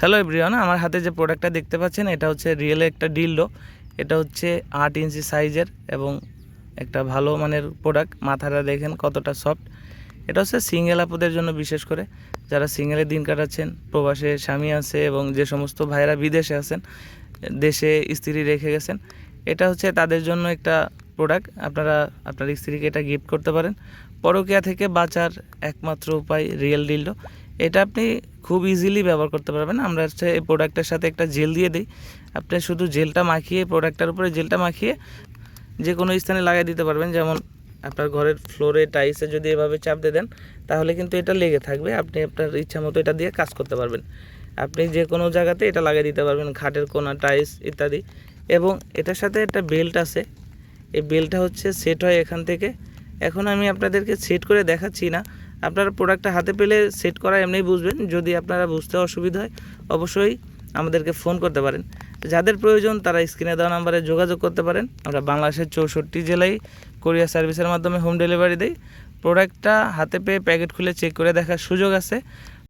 Hello everyone আমার হাতে যে প্রোডাক্টটা দেখতে পাচ্ছেন, এটা হচ্ছে রিয়েল একটা ডিলডো এটা হচ্ছে আট ইঞ্চি সাইজের এবং একটা ভালো মানের প্রোডাক্ট মাথাটা দেখেন কতটা সফট এটা হচ্ছে সিঙ্গেল আপুদের জন্য বিশেষ করে। যারা সিঙ্গেলে দিন কাটাচ্ছেন, প্রবাসে স্বামী আছে এবং যে সমস্ত ভাইয়েরা বিদেশে আছেন, দেশে স্ত্রী রেখে গেছেন, এটা হচ্ছে তাদের জন্য একটা প্রোডাক্ট আপনারা, আপনার স্ত্রীকে এটা গিফট করতে পারেন। পরকিয়া থেকে বাঁচার একমাত্র উপায় রিয়েল ডিলডো এটা আপনি খুব ইজিলি ব্যবহার করতে পারবেন। আমরা হচ্ছে এই প্রোডাক্টের সাথে একটা জেল দিয়ে দিই। আপনি শুধু জেলটা মাখিয়ে প্রোডাক্টটার উপরে জেলটা মাখিয়ে যে কোনো স্থানে লাগিয়ে দিতে পারবেন। যেমন আপনার ঘরের ফ্লোরে টাইসে যদি এভাবে চাপ দিয়ে দেন, তাহলে কিন্তু এটা লেগে থাকবে। আপনি আপনার ইচ্ছা মতো এটা দিয়ে কাজ করতে পারবেন। আপনি যে কোনো জায়গাতে এটা লাগিয়ে দিতে পারবেন। খাটের কোনা টাইলস ইত্যাদি। এবং এটার সাথে একটা বেল্ট আছে। এই বেল্টটা হচ্ছে সেট হয় এখান থেকে। এখন আমি আপনাদেরকে সেট করে দেখাচ্ছি না। আপনারা প্রোডাক্টটা হাতে পেলে সেট করা এমনিই বুঝবেন। যদি আপনারা বুঝতে অসুবিধা হয়, অবশ্যই আমাদেরকে ফোন করতে পারেন। যাদের প্রয়োজন, তারা স্ক্রিনে দেওয়া নাম্বারে যোগাযোগ করতে পারেন। আমরা বাংলাদেশের চৌষট্টি জেলায় কোরিয়া সার্ভিসের মাধ্যমে হোম ডেলিভারি দিই। প্রোডাক্টটা হাতে পেয়ে প্যাকেট খুলে চেক করে দেখার সুযোগ আছে।